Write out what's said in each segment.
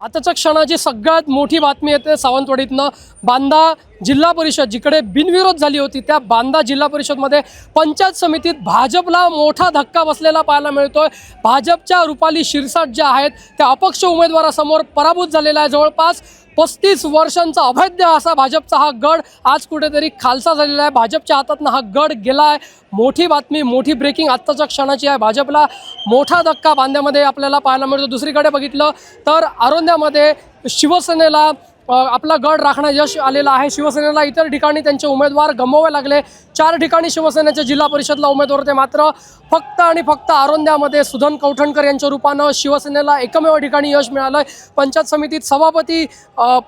आताच्या क्षणाची सगळ्यात मोठी बातमी येते सावंतवाडीतनं. बांदा जिल्हा परिषद जिकडे बिनविरोध झाली होती त्या बांदा जिल्हा परिषदमध्ये पंचायत समितीत भाजपला मोठा धक्का बसलेला पाहायला मिळतोय. भाजपच्या रुपाली शिरसाट ज्या आहेत त्या अपक्ष उमेदवारासमोर पराभूत झालेल्या आहे. जवळपास पस्तीस वर्षांचा अभेद्य असा भाजपचा हा गड आज कुठेतरी खालसा झालेला आहे. भाजपच्या हातातनं हा गड गेला आहे मोठी बातमी मोठी ब्रेकिंग आत्ताच्या क्षणाची आहे. भाजपला मोठा धक्का बांध्यामध्ये आपल्याला पाहायला मिळतो. दुसरीकडे बघितलं तर आरोंद्यामध्ये शिवसेनेला आपला गड राखणं यश आलेलं आहे. शिवसेनेला इतर ठिकाणी त्यांचे उमेदवार गमवावे लागले. चार ठिकाणी शिवसेनेच्या जिल्हा परिषदला उमेदवार होते मात्र फक्त आणि फक्त आरोंद्यामध्ये सुधन कौठणकर यांच्या रूपानं शिवसेनेला एकमेव ठिकाणी यश मिळालं पंचायत समितीत सभापती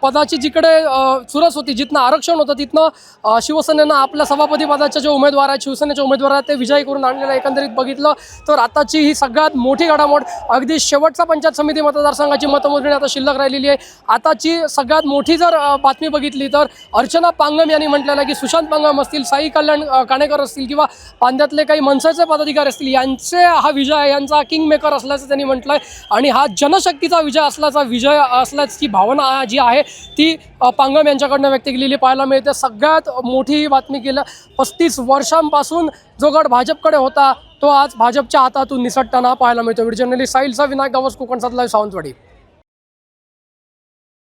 पदाची जिकडे चुरस होती जिथनं आरक्षण होतं तिथनं शिवसेनेनं आपल्या सभापती पदाचे जे उमेदवार आहेत शिवसेनेचे उमेदवार आहेत ते विजयी करून आणलेलं एकंदरीत बघितलं तर आताची ही सगळ्यात मोठी घडामोड अगदी शेवटचा पंचायत समिती मतदारसंघाची मतमोजणी आता शिल्लक राहिलेली आहे. आताची सगळ्यात मोठी जर बातमी बघितली तर अर्चना पांगम यांनी म्हटलेलं की सुशांत पांगम असतील साई कल्याण काणेकर असतील किंवा पांद्यातले काही मनसेचे पदाधिकारी असतील यांचे हा विजय यांचा किंग मेकर असल्याचं त्यांनी म्हटलं आहे आणि हा जनशक्तीचा विजय असल्याचा विजय असल्याची भावना जी आहे ती पांगम यांच्याकडनं व्यक्त केलेली पाहायला मिळते. सगळ्यात मोठी बातमी केलं पस्तीस वर्षांपासून जो गड भाजपकडे होता तो आज भाजपच्या हातातून निसटताना पाहायला मिळतो video journalist साहिलचा Vinayak Gawas Konkan live Sawantwadi.